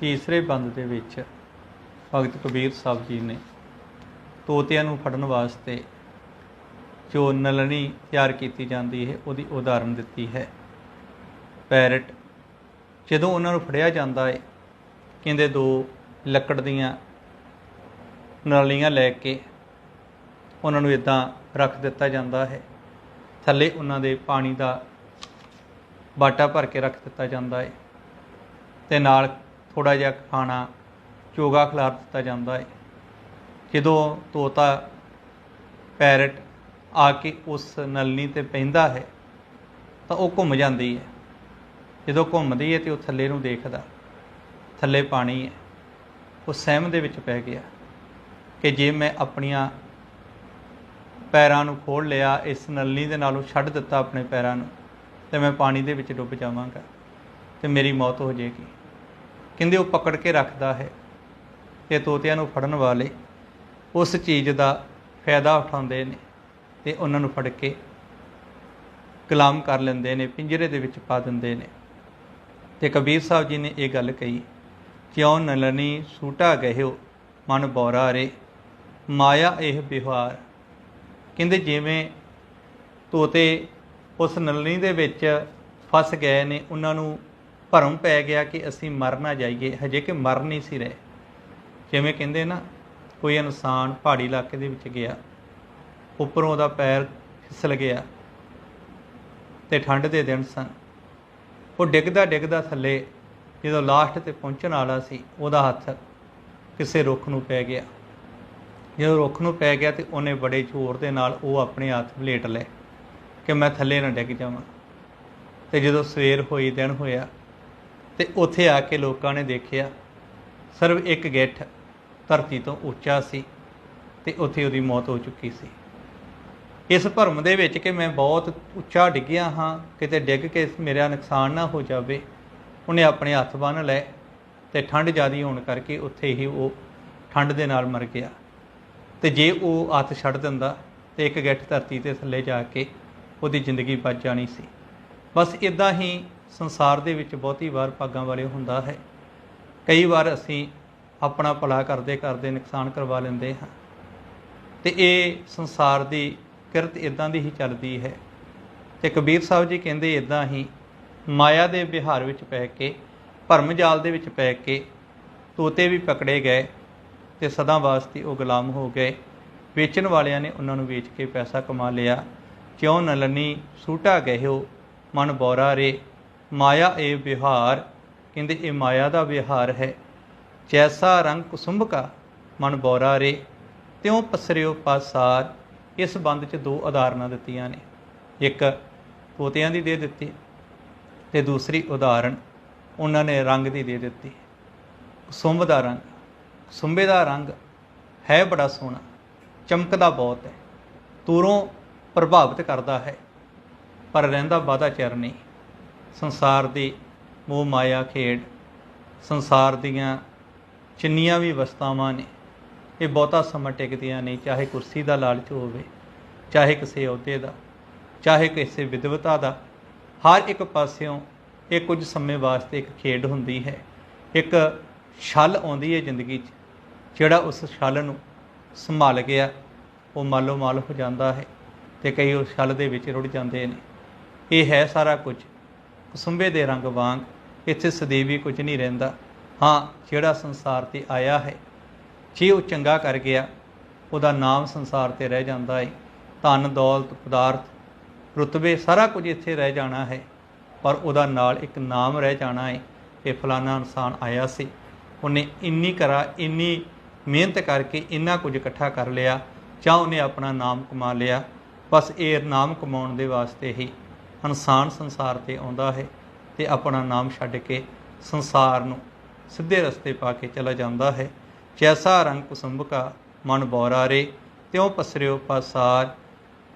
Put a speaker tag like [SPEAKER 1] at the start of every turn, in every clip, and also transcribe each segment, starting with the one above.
[SPEAKER 1] ਤੀਸਰੇ ਬੰਦ ਦੇ ਵਿੱਚ ਭਗਤ ਕਬੀਰ ਸਾਹਿਬ ਜੀ ਨੇ ਤੋਤਿਆਂ ਨੂੰ ਫੜਨ ਵਾਸਤੇ ਜੋ ਨਲਣੀ ਤਿਆਰ ਕੀਤੀ ਜਾਂਦੀ ਹੈ, ਉਹਦੀ ਉਦਾਹਰਨ ਦਿੱਤੀ ਹੈ। ਪੈਰਟ, ਜਦੋਂ ਉਹਨਾਂ ਨੂੰ ਫੜਿਆ ਜਾਂਦਾ ਹੈ, ਕਹਿੰਦੇ ਦੋ ਲੱਕੜ ਦੀਆਂ ਨਲੀਆਂ ਲੈ ਕੇ ਉਹਨਾਂ ਨੂੰ ਇਦਾਂ ਰੱਖ ਦਿੱਤਾ ਜਾਂਦਾ ਹੈ। ਥੱਲੇ ਉਹਨਾਂ ਦੇ ਪਾਣੀ ਦਾ ਬਾਟਾ ਭਰ ਕੇ ਰੱਖ ਦਿੱਤਾ ਜਾਂਦਾ ਹੈ ਤੇ ਨਾਲ ਥੋੜਾ ਜਿਹਾ ਖਾਣਾ, ਚੋਗਾ ਖਿਲਾਰ ਦਿੱਤਾ ਜਾਂਦਾ ਹੈ ਜਦੋਂ ਤੋਤਾ ਪੈਰਟ ਆ ਕੇ ਉਸ ਨਲਨੀ ਤੇ ਪੈਂਦਾ ਹੈ, ਤਾਂ ਉਹ ਘੁੰਮ ਜਾਂਦੀ ਹੈ ਜਦੋਂ ਘੁੰਮਦੀ ਹੈ ਤੇ ਉਹ ਥੱਲੇ ਨੂੰ ਦੇਖਦਾ, ਥੱਲੇ ਪਾਣੀ ਹੈ ਉਹ ਸਹਿਮ ਦੇ ਵਿੱਚ ਪੈ ਗਿਆ ਕਿ ਜੇ ਮੈਂ ਆਪਣੀਆਂ ਪੈਰਾਂ ਨੂੰ ਖੋਲ ਲਿਆ, ਇਸ ਨਲਨੀ ਦੇ ਨਾਲੋਂ ਛੱਡ ਦਿੱਤਾ ਆਪਣੇ ਪੈਰਾਂ ਨੂੰ, ਤੇ ਮੈਂ ਪਾਣੀ ਦੇ ਵਿੱਚ ਡੁੱਬ ਜਾਵਾਂਗਾ, ਤੇ ਮੇਰੀ ਮੌਤ ਹੋ ਜਾਏਗੀ। ਕਹਿੰਦੇ ਉਹ ਪਕੜ ਕੇ ਰੱਖਦਾ ਹੈ ਤੇ ਤੋਤਿਆਂ ਨੂੰ ਫੜਨ ਵਾਲੇ ਉਸ ਚੀਜ਼ ਦਾ ਫਾਇਦਾ ਉਠਾਉਂਦੇ ਨੇ ਤੇ ਉਹਨਾਂ ਨੂੰ ਫੜ ਕੇ ਗੁਲਾਮ ਕਰ ਲੈਂਦੇ ਨੇ, ਪਿੰਜਰੇ ਦੇ ਵਿੱਚ ਪਾ ਦਿੰਦੇ ਨੇ। ਤੇ ਕਬੀਰ ਸਾਹਿਬ ਜੀ ਨੇ ਇਹ ਗੱਲ ਕਹੀ, ਕਿਉਂ ਨਲਨੀ ਸੂਟਾ ਗਹਿਓ, ਮਨ ਬੋਰਾ ਰੇ, ਮਾਇਆ ਇਹ ਵਿਹਾਰ। ਕਹਿੰਦੇ ਜਿਵੇਂ ਤੋਤੇ ਉਸ ਨਲਨੀ ਦੇ ਵਿੱਚ ਫਸ ਗਏ ਨੇ, ਉਹਨਾਂ ਨੂੰ ਭਰਮ ਪੈ ਗਿਆ ਕਿ ਅਸੀਂ ਮਰ ਨਾ ਜਾਈਏ, ਹਜੇ ਕਿ ਮਰ ਨਹੀਂ ਸੀ ਰਹੇ। ਜਿਵੇਂ ਕਹਿੰਦੇ ਨਾ, ਕੋਈ ਇਨਸਾਨ ਪਹਾੜੀ ਇਲਾਕੇ ਦੇ ਵਿੱਚ ਗਿਆ, ਉੱਪਰੋਂ ਉਹਦਾ ਪੈਰ ਫਿਸਲ ਗਿਆ ਤੇ ਠੰਡ ਦੇ ਦਿਨ ਸਨ। ਉਹ ਡਿੱਗਦਾ ਡਿੱਗਦਾ ਥੱਲੇ, ਜਦੋਂ ਲਾਸਟ ਤੇ ਪਹੁੰਚਣ ਵਾਲਾ ਸੀ, ਉਹਦਾ ਹੱਥ ਕਿਸੇ ਰੁੱਖ ਨੂੰ ਪੈ ਗਿਆ। ਜਦੋਂ ਰੁੱਖ ਨੂੰ ਪੈ ਗਿਆ ਤੇ ਉਹਨੇ ਬੜੇ ਜ਼ੋਰ ਦੇ ਨਾਲ ਉਹ ਆਪਣੇ ਹੱਥ ਵਲੇਟ ਲਏ ਕਿ ਮੈਂ ਥੱਲੇ ਨਾ ਡਿੱਗ ਜਾਵਾਂ। ਤੇ ਜਦੋਂ ਸਵੇਰ ਹੋਈ, ਦਿਨ ਹੋਇਆ ਤੇ ਉੱਥੇ ਆ ਕੇ ਲੋਕਾਂ ਨੇ ਦੇਖਿਆ ਸਿਰਫ ਇੱਕ ਗਿੱਠ ਧਰਤੀ ਤੋਂ ਉੱਚਾ ਸੀ ਤੇ ਉੱਥੇ ਉਹਦੀ ਮੌਤ ਹੋ ਚੁੱਕੀ ਸੀ। ਇਸ ਭਰਮ ਦੇ ਵਿੱਚ ਕਿ ਮੈਂ ਬਹੁਤ ਉੱਚਾ ਡਿੱਗਿਆ ਹਾਂ, ਕਿਤੇ ਡਿੱਗ ਕੇ ਮੇਰਾ ਨੁਕਸਾਨ ਨਾ ਹੋ ਜਾਵੇ, ਉਹਨੇ ਆਪਣੇ ਹੱਥ ਬੰਨ੍ਹ ਲਏ ਤੇ ਠੰਡ ਜ਼ਿਆਦੀ ਹੋਣ ਕਰਕੇ ਉੱਥੇ ਹੀ ਉਹ ਠੰਡ ਦੇ ਨਾਲ ਮਰ ਗਿਆ। ਤੇ ਜੇ ਉਹ ਹੱਥ ਛੱਡ ਦਿੰਦਾ ਤੇ ਇੱਕ ਗਿੱਠ ਧਰਤੀ ਤੇ ਥੱਲੇ ਜਾ ਕੇ ਉਹਦੀ ਜ਼ਿੰਦਗੀ ਬਚ ਜਾਣੀ ਸੀ। ਬਸ ਇਦਾਂ ਹੀ ਸੰਸਾਰ ਦੇ ਵਿੱਚ ਬਹੁਤੀ ਵਾਰ ਭਾਗਾਂ ਵਾਲੇ ਹੁੰਦਾ ਹੈ। ਕਈ ਵਾਰ ਅਸੀਂ ਆਪਣਾ ਭਲਾ ਕਰਦੇ ਕਰਦੇ ਨੁਕਸਾਨ ਕਰਵਾ ਲੈਂਦੇ ਹਾਂ। ਤੇ ਇਹ ਸੰਸਾਰ ਦੀ ਕਿਰਤ ਇਦਾਂ ਦੀ ਹੀ ਚੱਲਦੀ ਹੈ। ਤੇ ਕਬੀਰ ਸਾਹਿਬ ਜੀ ਕਹਿੰਦੇ ਇਦਾਂ ਹੀ ਮਾਇਆ ਦੇ ਵਿਹਾਰ ਵਿੱਚ ਪੈ ਕੇ, ਭਰਮ ਜਾਲ ਦੇ ਵਿੱਚ ਪੈ ਕੇ ਤੋਤੇ ਵੀ ਪਕੜੇ ਗਏ ਤੇ ਸਦਾ ਵਾਸਤੇ ਉਹ ਗੁਲਾਮ ਹੋ ਗਏ। ਵੇਚਣ ਵਾਲਿਆਂ ਨੇ ਉਹਨਾਂ ਨੂੰ ਵੇਚ ਕੇ ਪੈਸਾ ਕਮਾ ਲਿਆ। ਕਿਉਂ ਨਲਨੀ ਸੂਟਾ ਗਏ ਹੋ ਮਨ ਬੋਰਾ ਰੇ। ਮਾਇਆ ਇਹ ਵਿਹਾਰ, ਕਹਿੰਦੇ ਇਹ ਮਾਇਆ ਦਾ ਵਿਹਾਰ ਹੈ। ਜੈਸਾ ਰੰਗ ਕੁਸੁੰਭ ਕਾ, ਮਨ ਬੋਰਾ ਰੇ। ਤਿਉ ਪਸਰਿਓ ਪਾਸਾਰ, ਇਸ ਬੰਦ 'ਚ ਦੋ ਉਦਾਹਰਨਾਂ ਦਿੱਤੀਆਂ ਨੇ। ਇੱਕ ਤੋਤਿਆਂ ਦੀ ਦੇ ਦਿੱਤੀ ਤੇ ਦੂਸਰੀ ਉਦਾਹਰਣ ਉਹਨਾਂ ਨੇ ਰੰਗ ਦੀ ਦੇ ਦਿੱਤੀ। ਕੁਸੁੰਭ ਦਾ ਰੰਗ ਸੁੰਬੇ ਦਾ ਰੰਗ ਹੈ ਬੜਾ ਸੋਹਣਾ, ਚਮਕਦਾ ਬਹੁਤ ਹੈ। ਦੂਰੋਂ ਪ੍ਰਭਾਵਿਤ ਕਰਦਾ ਹੈ, ਪਰ ਰਹਿੰਦਾ ਬਾਦਾ ਚਿਰ ਨਹੀਂ। ਸੰਸਾਰ ਦੀ ਮੋਹ ਮਾਇਆ ਖੇਡ, ਸੰਸਾਰ ਦੀਆਂ ਜਿੰਨੀਆਂ ਵੀ ਵਸਤਾਵਾਂ ਨੇ। ਇਹ ਬਹੁਤਾ ਸਮਾਂ ਟਿਕਦੀਆਂ ਨਹੀਂ, ਚਾਹੇ ਕੁਰਸੀ ਦਾ ਲਾਲਚ ਹੋਵੇ, ਚਾਹੇ ਕਿਸੇ ਅਹੁਦੇ ਦਾ, ਚਾਹੇ ਕਿਸੇ ਵਿਦਵਤਾ ਦਾ। ਹਰ ਇੱਕ ਪਾਸਿਓਂ ਇਹ ਕੁਝ ਸਮੇਂ ਵਾਸਤੇ ਇੱਕ ਖੇਡ ਹੁੰਦੀ ਹੈ। ਇੱਕ ਛਲ ਆਉਂਦੀ ਹੈ ਜ਼ਿੰਦਗੀ 'ਚ, ਜਿਹੜਾ ਉਸ ਛਲ ਨੂੰ ਸੰਭਾਲ ਗਿਆ, ਉਹ ਮਾਲੋ ਮਾਲ ਹੋ ਜਾਂਦਾ ਹੈ ਤੇ ਕਈ ਉਸ ਛਲ ਦੇ ਵਿੱਚ ਰੁੜ ਜਾਂਦੇ ਨੇ। ਇਹ ਹੈ ਸਾਰਾ ਕੁਝ। ਕੁਸੁੰਬੇ ਦੇ ਰੰਗ ਵਾਂਗ ਇੱਥੇ ਸਦੀਵੀ ਕੁਝ ਨਹੀਂ ਰਹਿੰਦਾ। ਹਾਂ, ਜਿਹੜਾ ਸੰਸਾਰ ਤੇ ਆਇਆ ਹੈ, ਜੇ ਉਹ ਚੰਗਾ ਕਰ ਗਿਆ, ਉਹਦਾ ਨਾਮ ਸੰਸਾਰ ਤੇ ਰਹਿ ਜਾਂਦਾ ਹੈ ਧਨ, ਦੌਲਤ, ਪਦਾਰਥ, ਰੁਤਬੇ, ਸਾਰਾ ਕੁਝ ਇੱਥੇ ਰਹਿ ਜਾਣਾ ਹੈ। ਪਰ ਉਹਦਾ ਨਾਲ ਇੱਕ ਨਾਮ ਰਹਿ ਜਾਣਾ ਹੈ ਕਿ ਫਲਾਣਾ ਇਨਸਾਨ ਆਇਆ ਸੀ। ਉਹਨੇ ਇੰਨੀ ਕਰਾ, ਇੰਨੀ ਮਿਹਨਤ ਕਰਕੇ ਇੰਨਾ ਕੁਝ ਇਕੱਠਾ ਕਰ ਲਿਆ, ਜਾਂ ਉਹਨੇ ਆਪਣਾ ਨਾਮ ਕਮਾ ਲਿਆ। ਬਸ ਇਹ ਨਾਮ ਕਮਾਉਣ ਦੇ ਵਾਸਤੇ ਹੀ। ਇਨਸਾਨ ਸੰਸਾਰ ਤੇ ਆਉਂਦਾ ਹੈ ਤੇ ਆਪਣਾ ਨਾਮ ਛੱਡ ਕੇ ਸੰਸਾਰ ਨੂੰ ਸਿੱਧੇ ਰਸਤੇ ਪਾ ਕੇ ਚਲਾ ਜਾਂਦਾ ਹੈ। ਜੈਸਾ ਰੰਗ ਕੁਸੁੰਬਕਾ ਮਨ ਬੋਰਾ ਰੇ, ਤਿਉ ਪਸਰਿਓ ਪਾਸਾਰ।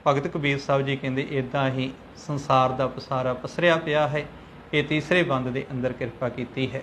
[SPEAKER 1] ਭਗਤ ਕਬੀਰ ਸਾਹਿਬ ਜੀ ਕਹਿੰਦੇ ਇਦਾਂ ਹੀ ਸੰਸਾਰ ਦਾ ਪਸਾਰਾ ਪਸਰਿਆ ਪਿਆ ਹੈ। ਇਹ ਤੀਸਰੇ ਬੰਦ ਦੇ ਅੰਦਰ ਕਿਰਪਾ ਕੀਤੀ ਹੈ।